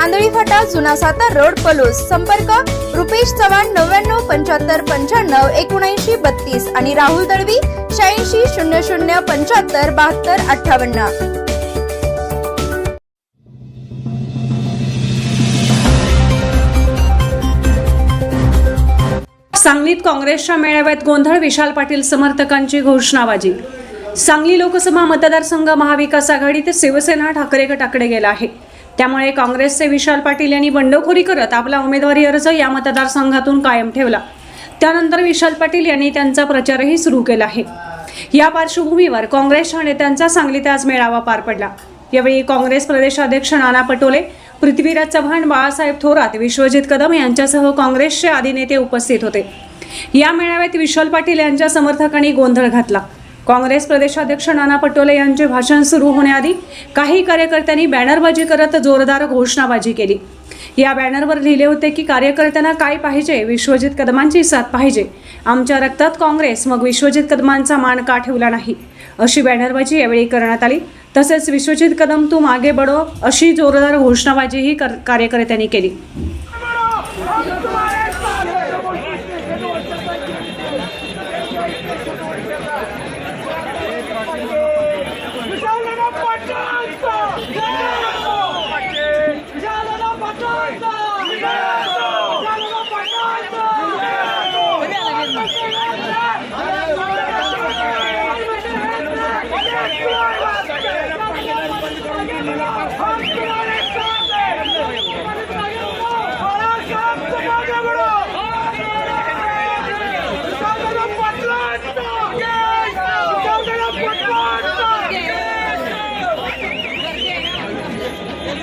Andhali फाटा जुना Satara road Palus. संपर्क रुपेश चव्हाण नव्याण्णव पंच्याहत्तर पंच्याण्णव एकोणऐंशी बत्तीस आणि राहुल दळवी शहाऐंशी शून्य शून्य पंच्याहत्तर बहात्तर अठ्ठावन्न. सांगलीत काँग्रेसच्या मेळाव्यात गोंधळ विशाल पाटील समर्थकांची घोषणाबाजी. सांगली लोकसभा मतदारसंघ महाविकास आघाडी ते शिवसेना ठाकरे गटाकडे गेला आहे. त्यामुळे काँग्रेसचे विशाल पाटील यांनी बंडखोरी करत आपला उमेदवारी अर्ज या मतदारसंघातून कायम ठेवला. त्यानंतर विशाल पाटील यांनी त्यांचा प्रचारही सुरू केला आहे. या पार्श्वभूमीवर काँग्रेसच्या नेत्यांचा सांगलीत आज मेळावा पार पडला. यावेळी काँग्रेस प्रदेशाध्यक्ष नाना पटोले पृथ्वीराज चव्हाण बाळासाहेब थोरात विश्वजित कदम यांच्यासह काँग्रेसचे आदी नेते उपस्थित होते. या मेळाव्यात विशाल पाटील यांच्या समर्थकांनी गोंधळ घातला. काँग्रेस प्रदेशाध्यक्ष नाना पटोले यांचे भाषण सुरू होण्याआधी काही कार्यकर्त्यांनी बॅनरबाजी करत जोरदार घोषणाबाजी केली. या बॅनरवर लिहिले होते की कार्यकर्त्यांना काय पाहिजे विश्वजित कदमांची साथ पाहिजे. आमच्या रक्तात काँग्रेस मग विश्वजित कदमांचा मान का ठेवला नाही? अशी बॅनरबाजी यावेळी करण्यात आली. तसेच विश्वजित कदम तू मागे बडो अशी जोरदार घोषणाबाजीही कर- कार्यकर्त्यांनी केली.